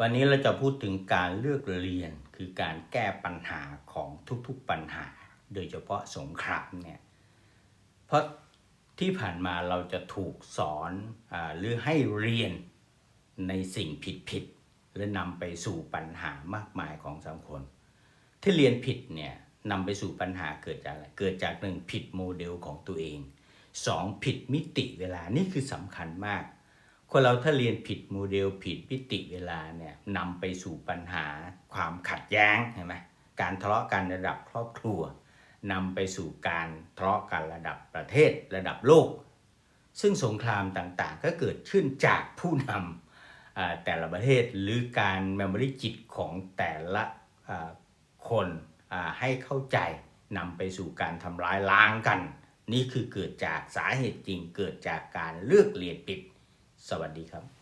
วันนี้เราจะพูดถึงการเลือกเรียน คือการแก้ปัญหาของทุกๆปัญหา โดยเฉพาะสงครามเนี่ยเพราะที่ผ่านมาเราจะถูกสอนอหรือให้เรียนในสิ่งผิดๆและนำไปสู่ปัญหามากมายของสังคมที่เรียนผิดเนี่ยนำไปสู่ปัญหาเกิดจากอะไรเกิดจากหนึ่งผิดโมเดลของตัวเองสองผิดมิติเวลานี่คือสำคัญมาก คนเราถ้าเรียนผิดโมเดลผิดมิติเวลาเนี่ยนำไปสู่ปัญหาความขัดแย้งเห็นไหมการทะเลาะกันระดับครอบครัวนำไปสู่การทะเลาะกันระดับประเทศระดับโลก ซึ่งสงครามต่างๆ ก็เกิดขึ้นจากผู้นำแต่ละประเทศหรือการเมมโมรีจิตของแต่ละคนให้เข้าใจนำไปสู่การทำร้ายล้างกัน นี่คือเกิดจากสาเหตุจริงเกิดจากการเลือกเรียนผิด สวัสดีครับ